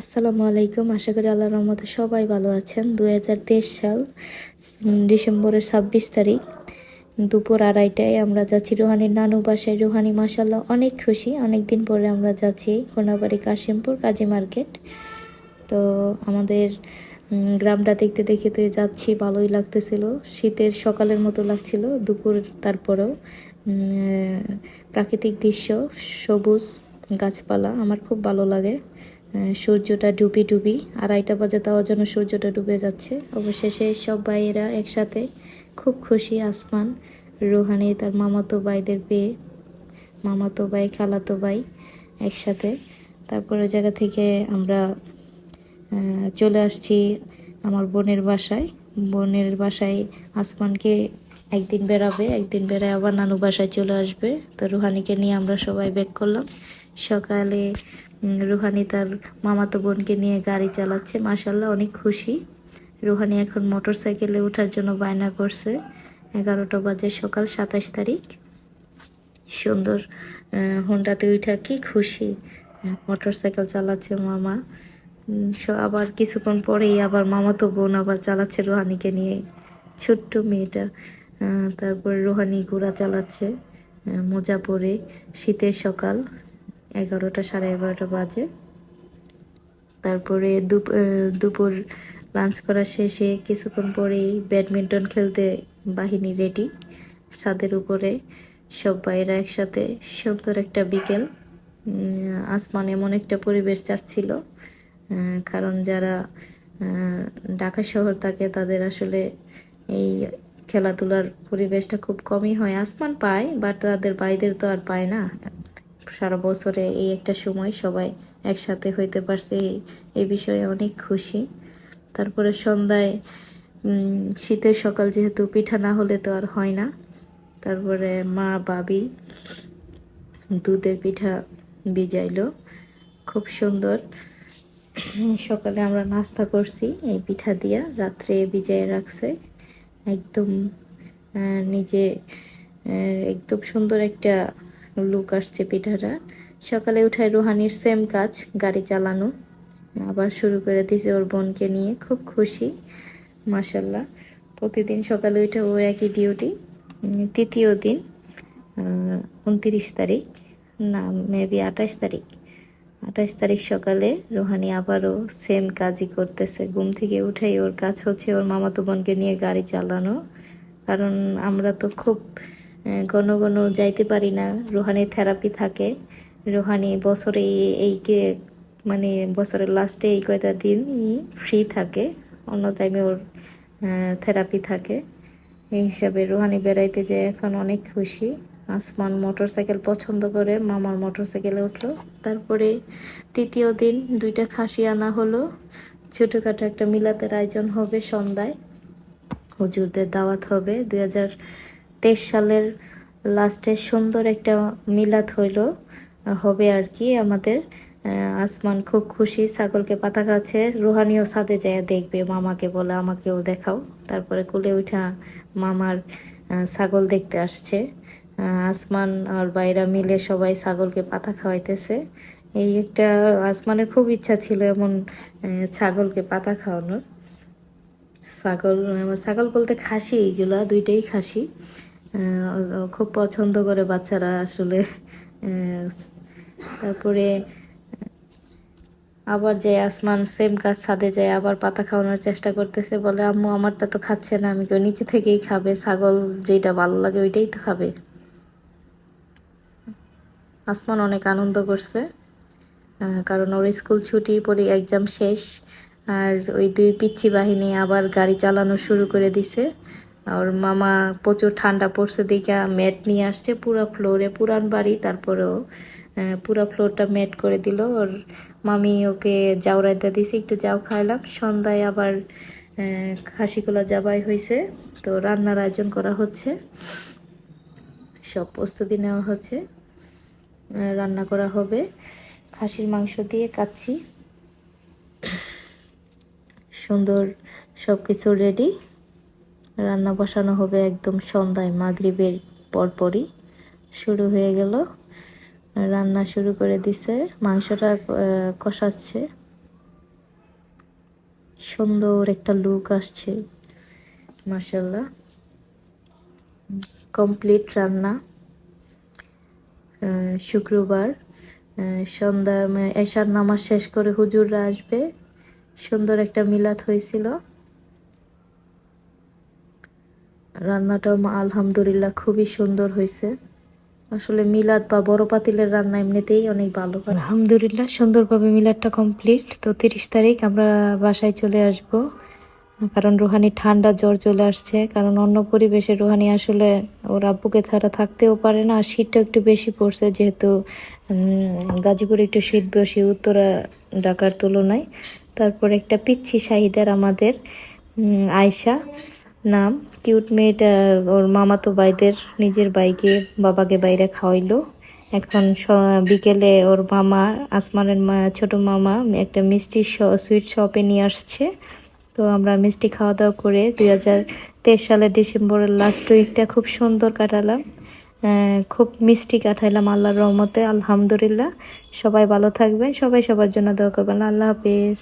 আসসালামু আলাইকুম। আশা করি আল্লাহর রহমতে সবাই ভালো আছেন। দুহাজার তেইশ সাল ডিসেম্বরের ছাব্বিশ তারিখ, দুপুর আড়াইটায় আমরা যাচ্ছি রোহানির নানু বাসায়। রোহানি মাসাল্লাহ অনেক খুশি। অনেক দিন পরে আমরা যাচ্ছি কোনাবাড়ি কাশিমপুর কাজী মার্কেট। তো আমাদের গ্রামটা দেখতে দেখতে যাচ্ছি, ভালোই লাগতেছিল। শীতের সকালের মতো লাগছিল, দুপুর তারপরেও প্রাকৃতিক দৃশ্য, সবুজ গাছপালা, আমার খুব ভালো লাগে। সূর্যটা ডুবি ডুবি, আড়াইটা বাজে তাও যেন সূর্যটা ডুবে যাচ্ছে। অবশেষে সব ভাইয়েরা একসাথে খুব খুশি, আসমান, রোহানি, তার মামাতো ভাইদের পেয়ে মামাতো ভাই, খালাতো ভাই একসাথে। তারপরে ওই জায়গা থেকে আমরা চলে আসছি আমার বোনের বাসায়। বোনের বাসায় আসমানকে একদিন বেরাবে, একদিন বেড়ায় আবার নানু বাসায় চলে আসবে। তো রুহানিকে নিয়ে আমরা সবাই ব্যাক করলাম। সকালে রুহানি তার মামাতো বোনকে নিয়ে গাড়ি চালাচ্ছে। মাসাল্লাহ অনেক খুশি। রুহানি এখন মোটর সাইকেলে ওঠার জন্য বায়না করছে। এগারোটা বাজে সকাল সাতাশ তারিখ। সুন্দর হোন্ডাতে উঠা কি খুশি। মোটর সাইকেল চালাচ্ছে মামা। আবার কিছুক্ষণ পরেই আবার মামাতো বোন আবার চালাচ্ছে রোহানিকে নিয়ে। ছোট্ট মেয়েটা তারপর রোহানি ঘোড়া চালাচ্ছে মোজা পরে শীতের সকাল। এগারোটা সাড়ে এগারোটা বাজে। তারপরে দুপ- দুপুর লাঞ্চ করা শেষে কিছুক্ষণ পরেই ব্যাডমিন্টন খেলতে বাহিনী রেডি ছাদের উপরে সব বাইরা একসাথে সুন্দর একটা বিকেল। আসমান এমন একটা পরিবেশ যাচ্ছিল কারণ যারা ঢাকা শহর থাকে তাদের আসলে এই খেলাধুলার পরিবেশটা খুব কমই হয়। আসমান পায় বাট তাদের বাইদের তো আর পায় না। সারা বছরে এই একটা সময় সবাই একসাথে হইতে পারছে, এই- বিষয়ে অনেক খুশি। তারপরে সন্ধ্যায় শীতের সকাল যেহেতু পিঠা না হলে তো আর হয় না। তারপরে মা বাবি দুধের পিঠা ভিজাইলো। খুব সুন্দর। সকালে আমরা নাস্তা করছি এই পিঠা দিয়া, রাত্রে ভিজাই রাখছে। একদম নিজে একদম সুন্দর একটা লুক আসছে পিঠাটা সকালে উঠায় রুহানির সেম কাজ, গাড়ি চালানো। আবার শুরু করে দিয়েছে ওর বোনকে নিয়ে। খুব খুশি মাসাল্লাহ প্রতিদিন সকালে উঠে ও একই ডিউটি তৃতীয় দিন উনত্রিশ তারিখ, না মেবি আঠাশ তারিখ। আঠাশ তারিখ সকালে রোহানি আবারও সেম কাজই করতেছে। ঘুম থেকে উঠেই ওর কাজ হচ্ছে ওর মামাতো বোনকে নিয়ে গাড়ি চালানো। কারণ আমরা তো খুব ঘন ঘন যাইতে পারি না। রোহানির থেরাপি থাকে। রোহানি বছরে এই- কে মানে বছরের লাস্টে এই কয়টা দিন ফ্রি থাকে। অন্য টাইমে ওর থেরাপি থাকে। এই হিসাবে রুহানি বেড়াইতে যেয়ে এখন অনেক খুশি। আসমান মোটরসাইকেল পছন্দ করে, মামার মোটরসাইকেলে উঠল। তারপরে তৃতীয় দিন দুইটা খাসি আনা হলো। ছোটোখাটো একটা মিলাতের আয়োজন হবে সন্ধ্যায়। হুজুরদের দাওয়াত হবে। দুই হাজার তেইশ সালের লাস্টে সুন্দর একটা মিলাদ হইল, হবে আর কি আমাদের। আসমান খুব খুশি, ছাগলকে পাতা খাচ্ছে রুহানিও সাথে যায় দেখবে, মামাকে বলে, আমাকেও দেখাও। তারপরে কুলে উঠা মামার ছাগল দেখতে আসছে। আসমান আর বাইরা মিলে সবাই ছাগলকে পাতা খাওয়াইতেছে। এই একটা আসমানের খুব ইচ্ছা ছিল এমন ছাগলকে পাতা খাওয়ানোর। ছাগল ছাগল বলতে খাসি এইগুলা, দুইটাই খাসি। খুব পছন্দ করে বাচ্চারা আসলে। তারপরে আবার যে আসমান সেম কাজ ছাদে যায় আবার পাতা খাওয়ানোর চেষ্টা করতেছে বলে আম্মু আমারটা তো খাচ্ছে না আমি কই, নিচে থেকেই খাবে ছাগল যেটা ভালো লাগে ওইটাই তো খাবে। আসমান অনেক আনন্দ করছে কারণ ওর স্কুল ছুটি পরে এক্সাম শেষ আর ওই দুই পিচ্ছি বাহিনী আবার গাড়ি চালানো শুরু করে দিছে। আর মামা প্রচুর ঠান্ডা পড়ছে দেখে ম্যাট নিয়ে আসছে পুরো ফ্লোরে পুরান বাড়ি তারপরেও পুরো ফ্লোরটা ম্যাট করে দিল। ওর মামি ওকে জাউরাইতে দিছে একটু যাও খাইলাম। সন্ধ্যায় আবার আহ, খাসিগুলা জবাই হয়েছে তো রান্নার আয়োজন করা হচ্ছে। সব প্রস্তুতি নেওয়া হচ্ছে রান্না করা হবে। খাসির মাংস দিয়ে কাচ্ছি। সুন্দর সব কিছু রেডি। রান্না বসানো হবে একদম সন্ধ্যায়, মাগরিবের পরপরই শুরু হয়ে গেল। রান্না শুরু করে দিছে, মাংসটা কষাচ্ছে। সুন্দর একটা লুক আসছে মাসাল্লাহ কমপ্লিট রান্না। শুক্রবার সন্ধ্যা, এশার নামাজ শেষ করে হুজুররা আসবে। সুন্দর একটা মিলাদ হয়েছিল। রান্নাটাও আলহামদুলিল্লাহ খুবই সুন্দর হয়েছে। আসলে মিলাদ বা বড় পাতিলের রান্না এমনিতেই অনেক ভালো আলহামদুলিল্লাহ, সুন্দরভাবে মিলাদটা কমপ্লিট। তো তিরিশ তারিখ আমরা বাসায় চলে আসব, কারণ রুহানি ঠান্ডা জ্বর চলে আসছে। কারণ অন্য পরিবেশে রুহানি আসলে ওর আব্বুকে ছাড়া থাকতেও পারে না, আর শীতটা একটু বেশি পড়ছে যেহেতু গাজীপুরে একটু শীত বেশি উত্তরা, ঢাকার তুলনায়। তারপর একটা পিচ্ছি শাহিদার আমাদের আয়শা। নাম। কিউট মেয়েটা ওর মামাতো বাইদের নিজের বাইকে বাবাকে বাইরে খাওয়াইলো। এখন বিকেলে ওর মামা, আসমানের মা, ছোট মামা একটা মিষ্টি সুইট শপে নিয়ে আসছে। তো আমরা মিষ্টি খাওয়া দাওয়া করে দুই হাজার তেইশ সালের ডিসেম্বরের লাস্ট উইকটা খুব সুন্দর কাটালাম। খুব মিষ্টি কাটাইলাম আল্লাহর রহমতে, আলহামদুলিল্লাহ। সবাই ভালো থাকবেন, সবাই সবার জন্য দোয়া করবেন। আল্লাহ হাফেজ।